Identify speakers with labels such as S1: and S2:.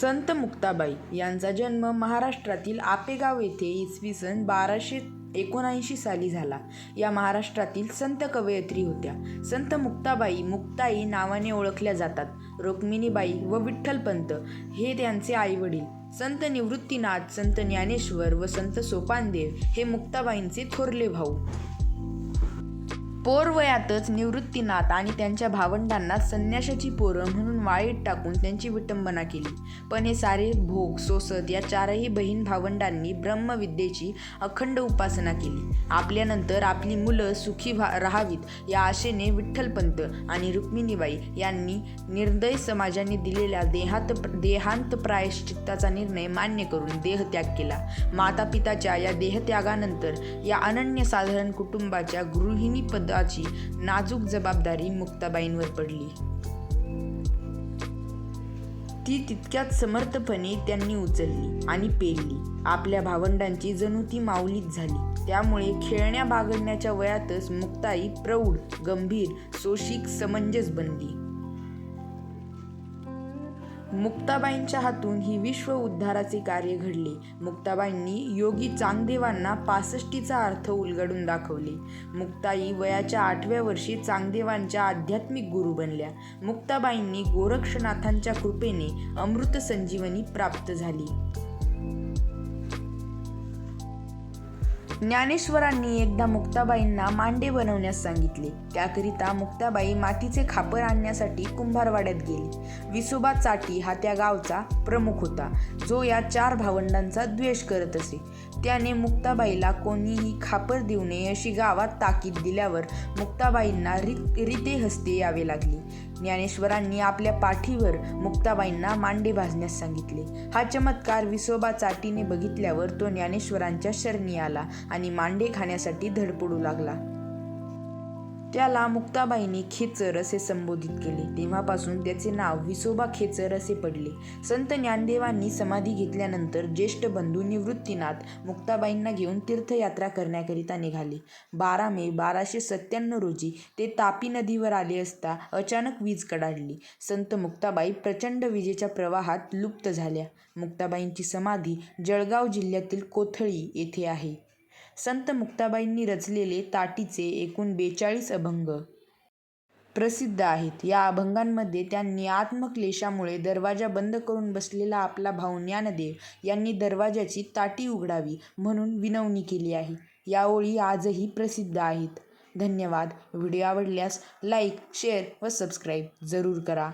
S1: संत मुक्ताबाई यांचा जन्म महाराष्ट्रातील आपेगाव येथे इसवी सन बाराशे एकोणऐंशी साली झाला. या महाराष्ट्रातील संत कवयित्री होत्या. संत मुक्ताबाई मुक्ताई नावाने ओळखल्या जातात. रुक्मिणीबाई व विठ्ठलपंत हे त्यांचे आईवडील. संत निवृत्तीनाथ संत ज्ञानेश्वर व संत सोपानदेव हे मुक्ताबाईंचे थोरले भाऊ. पोरवयातच निवृत्तीनाथ आणि त्यांच्या भावंडांना संन्याशाची पोरं म्हणून वाळीत टाकून त्यांची विटंबना केली. पण हे सारे भोग सोसत या चारही बहीण भावंडांनी ब्रह्मविद्येची अखंड उपासना केली. आपल्यानंतर आपली मुलं सुखी भा राहावीत या आशेने विठ्ठलपंत आणि रुक्मिणीबाई यांनी निर्दय समाजाने दिलेल्या देहात देहांत प्रायश्चित्ताचा निर्णय मान्य करून देहत्याग केला. माता पिताच्या या देहत्यागानंतर या अनन्यसाधारण कुटुंबाच्या गृहिणी पदाची नाजूक जबाबदारी मुक्ताबाईंवर पडली. ती तितक्याच समर्थपणे त्यांनी उचलली आणि पेरली. आपल्या भावंडांची जणू ती माऊलीच झाली. त्यामुळे खेळण्या बागडण्याच्या वयातच मुक्ताई प्रौढ गंभीर सोशिक समंजस बनली. मुक्ताबाईंच्या हातून ही विश्व उद्धाराचे कार्य घडले. मुक्ताबाईंनी योगी चांगदेवांना पासष्टीचा अर्थ उलगडून दाखवले. मुक्ताई वयाच्या आठव्या वर्षी चांगदेवांच्या आध्यात्मिक गुरु बनल्या. मुक्ताबाईंनी गोरक्षनाथांच्या कृपेने अमृत संजीवनी प्राप्त झाली. ज्ञानेश्वरांनी एकदा मुक्ताबाईंना मांडे बनवण्यास सांगितले. त्याकरिता मुक्ताबाई मातीचे खापर आणण्यासाठी कुंभारवाड्यात गेली. विसोबा चाटी हा त्या गावचा प्रमुख होता जो या चार भावंडांचा द्वेष करत असे. त्याने मुक्ताबाईला कोणीही खापर देऊ नये अशी गावात ताकीद दिल्यावर मुक्ताबाईंना रि रिते हस्ते यावे लागले. ज्ञानेश्वरांनी आपल्या पाठीवर मुक्ताबाईंना मांडे भाजण्यास सांगितले. हा चमत्कार विसोबा चाटीने बघितल्यावर तो ज्ञानेश्वरांच्या शरणी आला आणि मांडे खाण्यासाठी धडपडू लागला. त्याला मुक्ताबाईंनी खेचर असे संबोधित केले. तेव्हापासून त्याचे नाव विसोबा खेचर असे पडले. संत ज्ञानदेवांनी समाधी घेतल्यानंतर ज्येष्ठ बंधू निवृत्तीनाथ मुक्ताबाईंना घेऊन तीर्थयात्रा करण्याकरिता निघाले. बारा मे बाराशे सत्त्याण्णव रोजी ते तापी नदीवर आले असता अचानक वीज कडाडली. संत मुक्ताबाई प्रचंड विजेच्या प्रवाहात लुप्त झाल्या. मुक्ताबाईंची समाधी जळगाव जिल्ह्यातील कोथळी येथे आहे. संत मुक्ताबाईंनी रचलेले ताटीचे एकूण बेचाळीस अभंग प्रसिद्ध आहेत. या अभंगांमध्ये त्यांनी आत्मक्लेशामुळे दरवाजा बंद करून बसलेला आपला भाऊ ज्ञानदेव यांनी दरवाजाची ताटी उघडावी म्हणून विनवणी केली आहे. या ओळी आजही प्रसिद्ध आहेत. धन्यवाद. व्हिडिओ आवडल्यास लाईक शेअर व सबस्क्राईब जरूर करा.